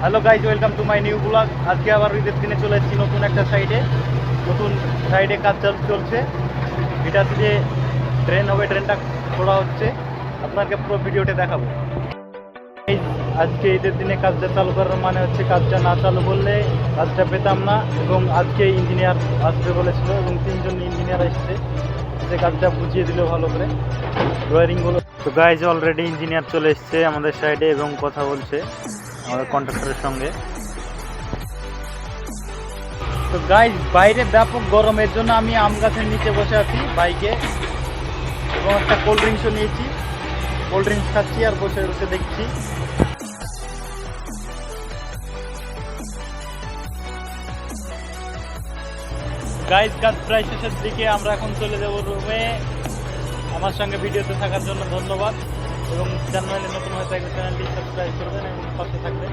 Hello guys welcome to my new blog আজকে আবার ঈদের দিনে চলে এসেছি নতুন একটা সাইডে নতুন সাইডে কাজ চাল- চলছে। এটা যে ট্রেন হবে ট্রেনটা খোলা হচ্ছে। আপনাকে পুরো ভিডিওটা দেখাবো। Guys, আজকে ঈদের দিনে কাজটা চালু করার মানে হচ্ছে কাজটা না চালু করলে কাজটা পেতাম না এবং আজকে ইঞ্জিনিয়ার আসবে বলেছিল এবং তিনজন ইঞ্জিনিয়ার এসছে। যে কাজটা বুঝিয়ে দিল ভালো করে। ড্রয়িংগুলো তো গাইজ অলরেডি ইঞ্জিনিয়ার চলে এসছে আমাদের সাইডে এবং কথা বলছে। আমাদের কন্ট্রাক্টরের সঙ্গে। তো গাইজ বাইরে ব্যাপক গরমের জন্য আমি আম গাছের নিচে বসে আছি বাইকে। এবং একটা কোল্ড ড্রিঙ্কসও নিয়েছি। কোল্ড ড্রিঙ্কস খাচ্ছি আর বসে বসে দেখছি। গাইজ কাজ প্রায় শেষের দিকে আমরা এখন চলে যাব রুমে আমার সঙ্গে ভিডিওতে থাকার জন্য ধন্যবাদ। এবং চ্যানেলে নতুন হয়ে থাকলে চ্যানেলটি সাবস্ক্রাইব করবেন এবং পাশে থাকবেন।